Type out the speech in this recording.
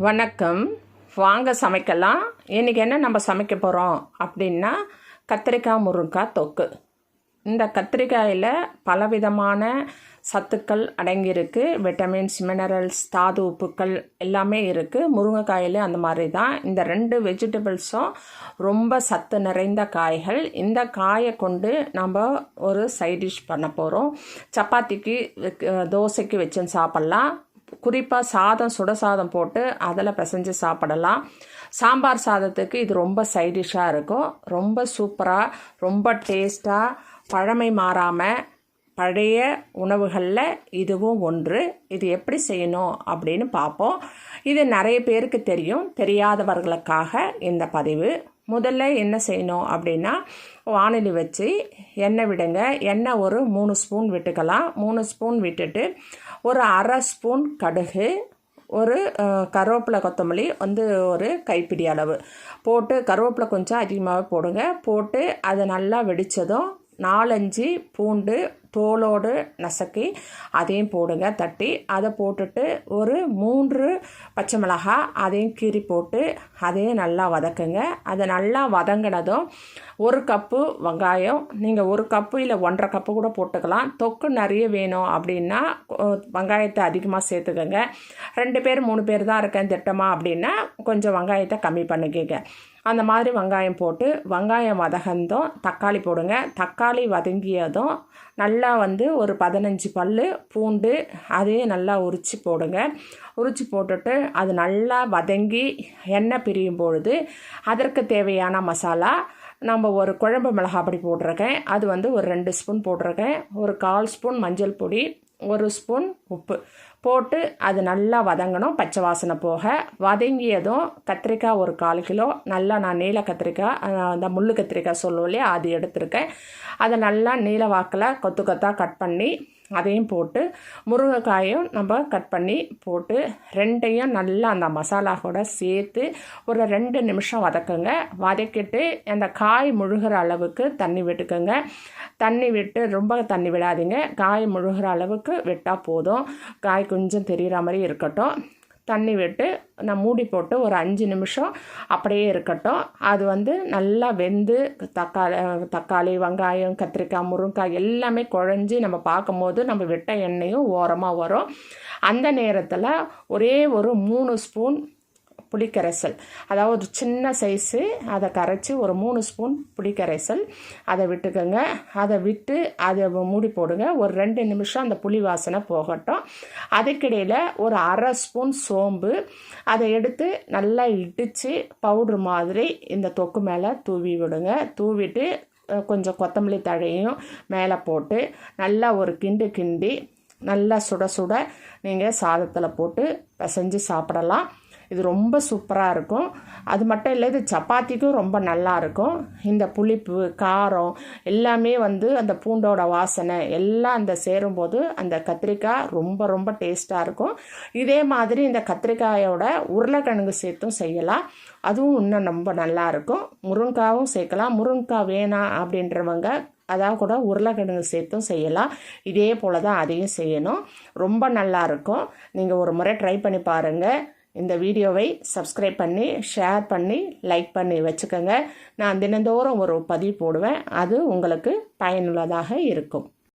வணக்கம். வாங்க சமைக்கலாம். இன்றைக்கி என்ன நம்ம சமைக்க போகிறோம் அப்படின்னா கத்திரிக்காய் முருங்கைக்காய் தொக்கு. இந்த கத்திரிக்காயில் பலவிதமான சத்துக்கள் அடங்கியிருக்கு. விட்டமின்ஸ் மினரல்ஸ் தாது உப்புக்கள் எல்லாமே இருக்குது முருங்கைக்காயில் அந்த மாதிரி தான் இந்த ரெண்டு வெஜிடபிள்ஸும் ரொம்ப சத்து நிறைந்த காய்கள். இந்த காயை கொண்டு நம்ம ஒரு சைட் டிஷ் பண்ண போகிறோம் சப்பாத்திக்கு தோசைக்கு வச்சு சாப்பிட்லாம். குறிப்பாக சாதம் சுட சாதம் போட்டு அதில் பிசைஞ்சு சாப்பிடலாம். சாம்பார் சாதத்துக்கு இது ரொம்ப சைடிஷாக இருக்கும். ரொம்ப சூப்பராக ரொம்ப டேஸ்ட்டாக பழமை மாறாமல் பழைய உணவுகளில் இதுவும் ஒன்று. இது எப்படி செய்யணும் அப்படின்னு பார்ப்போம். இது நிறைய பேருக்கு தெரியும். தெரியாதவர்களுக்காக இந்த பதிவு. முதல்ல என்ன செய்யணும் அப்படின்னா வானொலி வச்சு எண்ணெய் விடுங்க. எண்ணெய் ஒரு மூணு ஸ்பூன் விட்டுக்கலாம். மூணு ஸ்பூன் விட்டுட்டு ஒரு அரை ஸ்பூன் கடுகு ஒரு கருவேப்பிலை கொத்தமல்லி வந்து ஒரு கைப்பிடி அளவு. போட்டு கருவேப்பிலை கொஞ்சம் அதிகமாகவே போடுங்க. போட்டு அதை நல்லா வெடித்ததும் நாலஞ்சு பூண்டு தோலோடு நசுக்கி அதையும் போடுங்க. தட்டி அதை போட்டுட்டு ஒரு மூன்று பச்சை மிளகாய் அதையும் கீறி போட்டு அதையும் நல்லா வதக்குங்க. அதை நல்லா வதங்கினதும் ஒரு கப்பு வெங்காயம். நீங்கள் ஒரு கப்பு இல்லை ஒன்றரை கப்பு கூட போட்டுக்கலாம். தொக்கு நிறைய வேணும் அப்படின்னா வெங்காயத்தை அதிகமாக சேர்த்துக்கோங்க. ரெண்டு பேர் மூணு பேர் தான் இருக்கேன் திட்டமாக அப்படின்னா கொஞ்சம் வெங்காயத்தை கம்மி பண்ணிக்கங்க. அந்த மாதிரி வெங்காயம் போட்டு வெங்காயம் வதகந்தோம் தக்காளி போடுங்க. தக்காளி வதங்கியதும் நல்லா வந்து ஒரு பதினஞ்சு பல் பூண்டு அதையும் நல்லா உரித்து போடுங்க. உரித்து போட்டுட்டு அது நல்லா வதங்கி எண்ணெய் பிரியும் பொழுது அதற்கு தேவையான மசாலா நம்ம ஒரு குழம்பு மிளகாய் பொடி போட்டிருக்கேன். அது வந்து ஒரு ரெண்டு ஸ்பூன் போட்டிருக்கேன். ஒரு கால் ஸ்பூன் மஞ்சள் பொடி ஒரு ஸ்பூன் உப்பு போட்டு அது நல்லா வதங்கணும் பச்சை வாசனை போக. வதங்கியதும் கத்திரிக்காய் ஒரு கால் கிலோ. நல்லா நான் நீல கத்திரிக்காய் அந்த முள்ளு கத்திரிக்காய் சொல்லுவோம் இல்லையா அது எடுத்திருக்கேன். அதை நல்லா நீல வாக்கில் கொத்து கொத்தாக கட் பண்ணி அதையும் போட்டு முருங்கைக்காயும் நம்ம கட் பண்ணி போட்டு ரெண்டையும் நல்லா அந்த மசாலா கூட சேர்த்து ஒரு ரெண்டு நிமிஷம் வதக்குங்க. வதக்கிட்டு அந்த காய் முழுகிற அளவுக்கு தண்ணி விட்டுக்குங்க. தண்ணி விட்டு ரொம்ப தண்ணி விடாதீங்க. காய் முழுகிற அளவுக்கு விட்டால் போதும். காய் கொஞ்சம் தெரிகிற மாதிரி இருக்கட்டும். தண்ணி விட்டு நான் மூடி போட்டு ஒரு அஞ்சு நிமிஷம் அப்படியே இருக்கட்டும். அது வந்து நல்லா வெந்து தக்காளி தக்காளி வெங்காயம் கத்திரிக்காய் முருங்காய் எல்லாமே குழஞ்சி நம்ம பார்க்கும்போது நம்ம விட்ட எண்ணெயும் ஓரமாக வரும். அந்த நேரத்தில் ஒரே ஒரு மூணு ஸ்பூன் புளிக்கரைசல். அதாவது ஒரு சின்ன சைஸு அதை கரைச்சி ஒரு மூணு ஸ்பூன் புளிக்கரைசல். அதை விட்டுக்கோங்க. அதை விட்டு அதை மூடி போடுங்க. ஒரு ரெண்டு நிமிஷம் அந்த புளி வாசனை போகட்டும். அதுக்கிடையில் ஒரு அரை ஸ்பூன் சோம்பு. அதை எடுத்து நல்லா இடித்து பவுட்ரு மாதிரி இந்த தொக்கு மேலே தூவி விடுங்க. தூவிட்டு கொஞ்சம் கொத்தமல்லி தழையும் மேலே போட்டு நல்லா ஒரு கிண்டு கிண்டி நல்லா சுட சுட நீங்கள் சாதத்தில் போட்டு பிசைஞ்சு சாப்பிடலாம். இது ரொம்ப சூப்பராக இருக்கும். அது மட்டும் இல்லை இது சப்பாத்திக்கும் ரொம்ப நல்லா இருக்கும். இந்த புளிப்பு காரம் எல்லாமே வந்து அந்த பூண்டோட வாசனை எல்லாம் அந்த சேரும்போது அந்த கத்திரிக்காய் ரொம்ப ரொம்ப டேஸ்ட்டாக இருக்கும். இதே மாதிரி இந்த கத்திரிக்காயோட உருளைக்கிழங்கு சேர்த்தும் செய்யலாம். அதுவும் இன்னும் ரொம்ப நல்லா இருக்கும். முருங்காவும் சேர்க்கலாம். முருங்காய் வேணாம் அப்படின்றவங்க அதாவது கூட உருளைக்கிழங்கு சேர்த்தும் செய்யலாம். இதே போல் தான் அதையும் செய்யணும். ரொம்ப நல்லா இருக்கும். நீங்கள் ஒரு முறை ட்ரை பண்ணி பாருங்கள் இந்த வீடியோவை சப்ஸ்கிரைப் பண்ணி ஷேர் பண்ணி லைக் பண்ணி வச்சுக்கோங்க. நான் தினந்தோறும் ஒரு பதிவு போடுவேன். அது உங்களுக்கு பயனுள்ளதாக இருக்கும்.